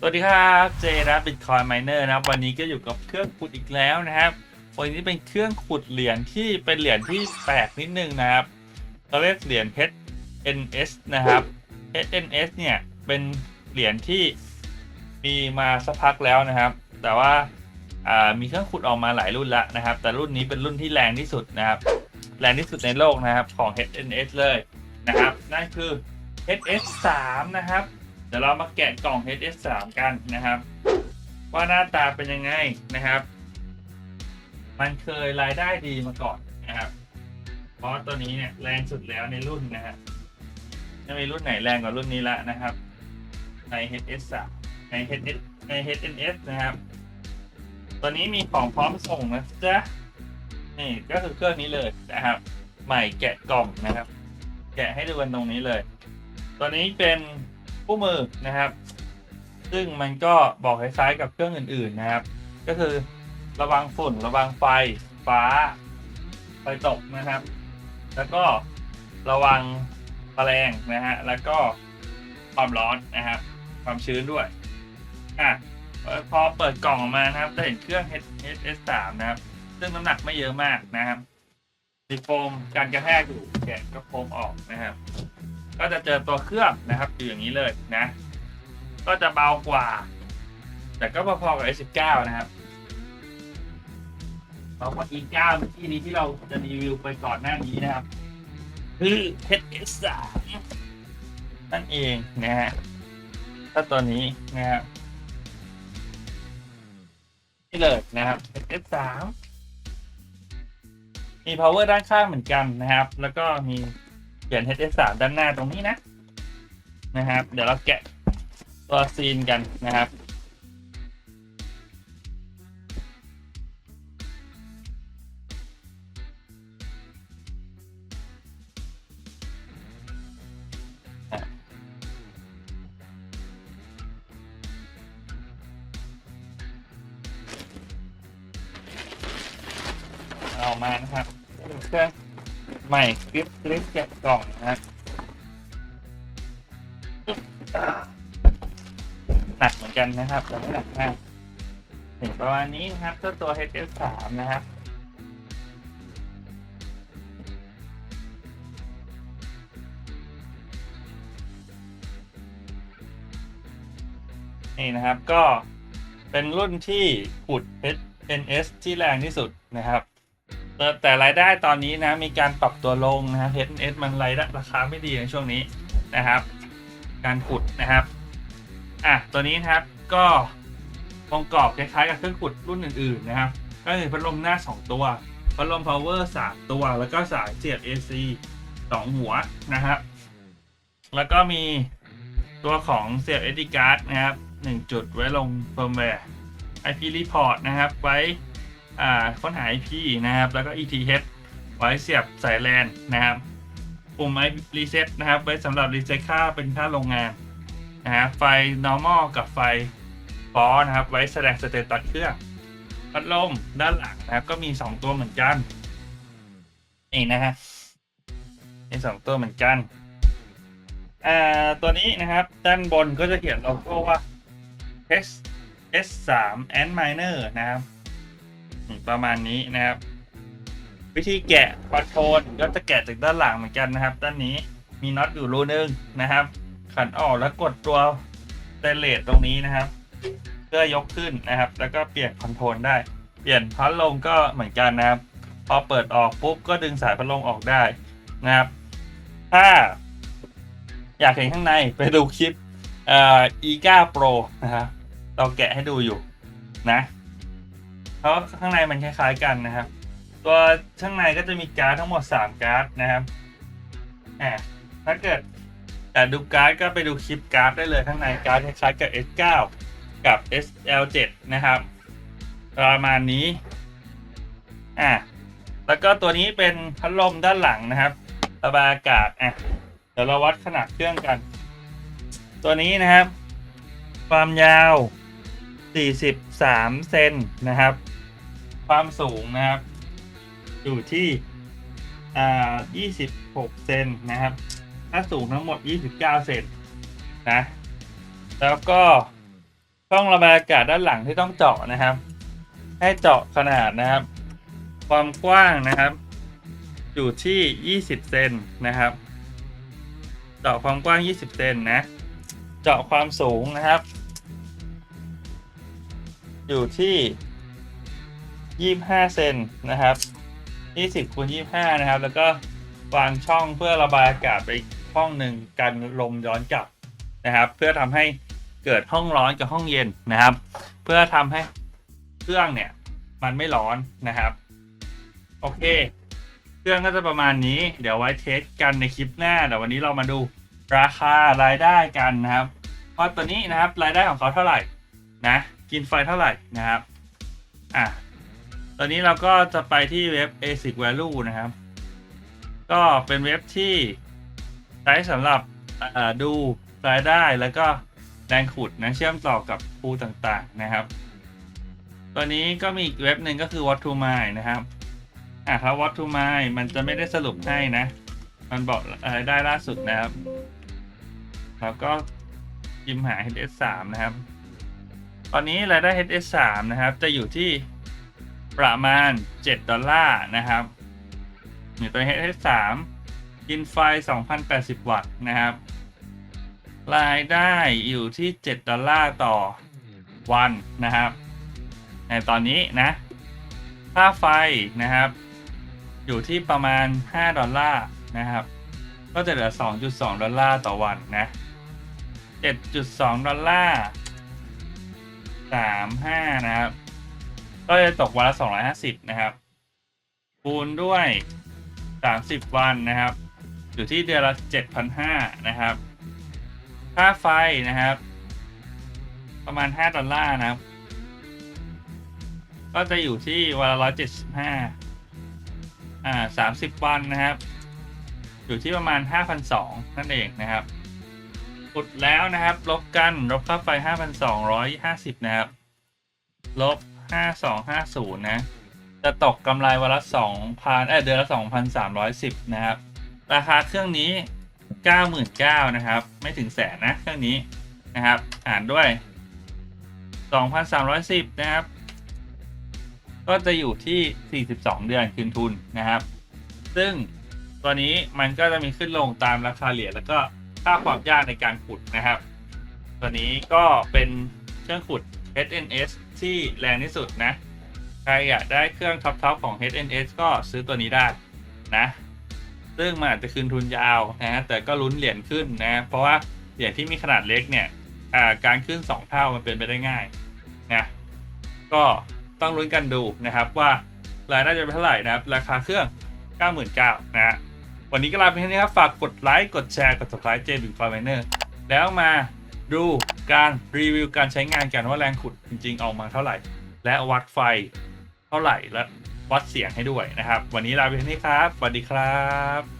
สวัสดีครับเจนะบิตคอยไมเนอร์นะครับ วันนี้ก็อยู่กับเครื่องขุดอีกแล้วนะครับ วันนี้เป็นเครื่องขุดเหรียญที่เป็นเหรียญที่แปลกนิดนึงนะครับเราเรียกเหรียญ HNS นะครับ HNS เนี่ยเป็นเหรียญที่มีมาสักพักแล้วนะครับ แต่ว่าามีเครื่องขุดออกมาหลายรุ่นแล้วนะครับ แต่รุ่นนี้เป็นรุ่นที่แรงที่สุดนะครับ แรงที่สุดในโลกนะครับของ HNS เลยนะครับ นั่นคือ HS 3 นะครับ เดี๋ยวเรามาแกะกล่อง HS3 กันนะครับ ว่าหน้าตาเป็นยังไงนะครับ มันเคยรายได้ดีมาก่อนนะครับ เพราะตัวนี้เนี่ยแรงสุดแล้วในรุ่นนะฮะไม่มีรุ่นไหนแรงกว่ารุ่นนี้ละนะครับ ใน HS3 ใน HS ใน HNS นะครับ ตัวนี้มีของพร้อมส่งนะจ๊ะนี่ก็คือเครื่องนี้เลยนะครับ ใหม่แกะกล่องนะครับ แกะให้ดูกันตรงนี้เลย ตัวนี้เป็น คู่มือนะครับ ซึ่งมันก็บอกคล้ายๆกับเครื่องอื่น ๆนะครับ ก็คือระวังฝุ่นระวังไฟฟ้า ไฟตกนะครับ แล้วก็ระวังแมลงนะฮะแล้วก็ความร้อนนะครับ ความชื้นด้วยอะพอเปิดกล่องออกมานะครับ จะเห็นเครื่อง HS3 นะครับ ซึ่งน้ำหนักไม่เยอะมากนะครับมีโฟมการกระแทกอยู่แกะก็โฟมออกนะครับ ก็จะเจอตัวเครื่องนะครับอยู่อย่างนี้เลยนะ ก็จะเบากว่า แต่ก็พอๆกับ S19 นะครับเบากว่า E9 เมื่นี้ที่เราจะรีวิวไปก่อนหน้านี้นะครับ คือ HS3 นั่นเองนะฮะถ้าตัวนี้นะครับนี่เลยนะครับ HS3 มี power ด้านข้างเหมือนกันนะครับ แล้วก็มี เปลี่ยน HS3 ด้านหน้าตรงนี้นะ นะครับ เดี๋ยวเราแกะตัวซีนกันนะครับเอามานะครับเครื่อง ใหม่กริปกริปแกะกล่องนะครับหนักเหมือนกันนะครับแต่ไม่หนักมากถึงประมาณนี้นะครับเจ้าตัว HS3 นะครับนี่นะครับก็เป็นรุ่นที่ขุด HNS ที่แรงที่สุดนะครับ แต่แต่รายได้ตอนนี้นะมีการปรับตัวลงนะครับ HNS มันรายได้ราคาไม่ดีในช่วงนี้นะครับ การขุดนะครับอะตัวนี้นะครับก็องค์ปรอบคล้ายๆกับเครื่องขุดรุ่นอื่นๆนะครับ ก็คือพัดลมหน้า 2 ตัวพัดลม power 3 ตัว แล้วก็สายเสียบ AC 2 หัวนะครับ แล้วก็มีตัวของเสียบ SD card นะครับ 1 จุดไว้ลง firmware IP report นะครับไว้ ค้นหา IP นะครับ แล้วก็ ETH ไว้เสียบสายแลนนะครับ ปุ่ม IP reset นะครับ ไว้สำหรับรีเซ็ตค่าเป็นค่าโรงงานนะฮะไฟ normal กับไฟฟอนะครับ ไว้แสดงสเตตัสเครื่องพัดลมด้านหลังนะครับ ก็มี 2 ตัวเหมือนกันนี่นะฮะมีสองตัวเหมือนกันอ่าตัวนี้นะครับ ด้านบนก็จะเขียนโลโก้ว่า S S3 and Miner นะครับ ประมาณนี้นะครับ วิธีแกะคอนโทรลก็จะแกะจากด้านหลังเหมือนกันนะครับ ด้านนี้มีน็อตอยู่รูนึงนะครับ ขันออกแล้วกดตัวเตเลตตรงนี้นะครับ เพื่อยกขึ้นนะครับ แล้วก็เปลี่ยนคอนโทรลได้ เปลี่ยนพัดลมก็เหมือนกันนะครับ พอเปิดออกปุ๊บก็ดึงสายพัดลมออกได้นะครับ ถ้า อยากเห็นข้างในไปดูคลิปเอ่อ E9 Pro นะครับเราแกะให้ดูอยู่นะ เพราะข้างในมันคล้ายๆกันนะครับ ตัวข้างในก็จะมีการ์ดทั้งหมด 3 การ์ดนะครับอ่าถ้าเกิดแต่ดูการ์ดก็ไปดูคลิปการ์ดได้เลยข้างในการ์ดคล้ายๆกับ S9 กับ SL7 นะครับประมาณนี้อ่าแล้วก็ตัวนี้เป็นพัดลมด้านหลังนะครับระบายอากาศอะเดี๋ยวเราวัดขนาดเครื่องกัน ตัวนี้นะครับ ความยาว 43 เซนนะครับ ความสูงนะครับ อยู่ที่อ่า26 เซนนะครับ ถ้าสูงทั้งหมด 29 เซนนะ แล้วก็ช่องระบายอากาศด้านหลังที่ต้องเจาะนะครับ ให้เจาะขนาดนะครับ ความกว้างนะครับ อยู่ที่ 20 เซนนะครับ เจาะความกว้าง 20 เซนนะ เจาะความสูงนะครับ อยู่ที่ 25 เซนนะครับ 20คูณ25 นะครับ แล้วก็วางช่องเพื่อระบายอากาศไปห้องหนึ่งกันลมย้อนกลับนะครับ เพื่อทำให้เกิดห้องร้อนกับห้องเย็นนะครับ เพื่อทำให้เครื่องเนี่ยมันไม่ร้อนนะครับ โอเค เครื่องก็จะประมาณนี้ เดี๋ยวไว้เทสกันในคลิปหน้าแต่วันนี้เรามาดูราคารายได้กันนะครับว่าตัวนี้นะครับรายได้ของเขาเท่าไหร่นะ กินไฟเท่าไหร่นะครับ อะ ตอนนี้เราก็จะไปที่เว็บ ASIC Value นะครับ ก็เป็นเว็บที่ใช้สำหรับดูรายได้แล้วก็แรงขุดนะเชื่อมต่อกับพูต่างๆนะครับ ตัวนี้ก็มีอีกเว็บหนึ่งก็คือ What to Mine นะครับอะครับ What to Mine มันจะไม่ได้สรุปให้นะ มันบอกรายได้ล่าสุดนะครับ แล้วก็พิมพ์หา HS3 นะครับ ตอนนี้รายได้ HS3 นะครับ จะอยู่ที่ ประมาณ 7 ดอลลาร์นะครับนี่ตัว HS3 กินไฟ 2,080 วัตต์นะครับ รายได้อยู่ที่ 7 ดอลลาร์ต่อวันนะครับ ในตอนนี้นะ ค่าไฟนะครับ อยู่ที่ประมาณ 5 ดอลลาร์นะครับ ก็จะเหลือ 2.2 ดอลลาร์ต่อวันนะ 7.2 ดอลลาร์ 35 นะครับ ก็จะตกวันละ250นะครับ คูณด้วย30วันนะครับ อยู่ที่เดือนละ7,500นห้านะครับ ค่าไฟนะครับ ประมาณ5ดอลลาร์นะครับ ก็จะอยู่ที่วันละ175อ่า30วันนะครับ อยู่ที่ประมาณ5,200นั่นเองนะครับอุดแล้วนะครับ ลบกัน ลบค่าไฟ 5,250 นะครับ ลบ 5250นะ จะตกกำไรวันละ2,000เอ้เดือนละ2,310นะครับ ราคาเครื่องนี้99,000นะครับ ไม่ถึงแสนนะเครื่องนี้นะครับอ่านด้วย2,310นะครับ ก็จะอยู่ที่42เดือนคืนทุนนะครับ ซึ่งตัวนี้มันก็จะมีขึ้นลงตามราคาเหรียญแล้วก็ค่าความยากในการขุดนะครับ ตัวนี้ก็เป็นเครื่องขุด HNS ที่แรงที่สุดนะ ใครอยากได้เครื่องท็อปๆของ HNS ก็ซื้อตัวนี้ได้นะ ซึ่งมันอาจจะคืนทุนยาวนะฮะแต่ก็ลุ้นเหรียญขึ้นนะ เพราะว่าเหรียญที่มีขนาดเล็กเนี่ยการขึ้น 2 เท่ามันเป็นไปได้ง่ายนะก็ต้องลุ้นกันดูนะครับว่ารายได้จะเป็นเท่าไหร่นะครับ ราคาเครื่อง 99,000นะฮะวันนี้ก็ลาไปแค่นี้ครับ ฝากกดไลค์ กดแชร์ กด subscribe เจบิ f ฟ r m i n e r แล้วมาดู การรีวิวการใช้งานกันว่าแรงขุดจริงๆออกมาเท่าไหร่ และวัดไฟเท่าไหร่และวัดเสียงให้ด้วยนะครับ วันนี้ลาไปที่นี่ครับสวัสดีครับ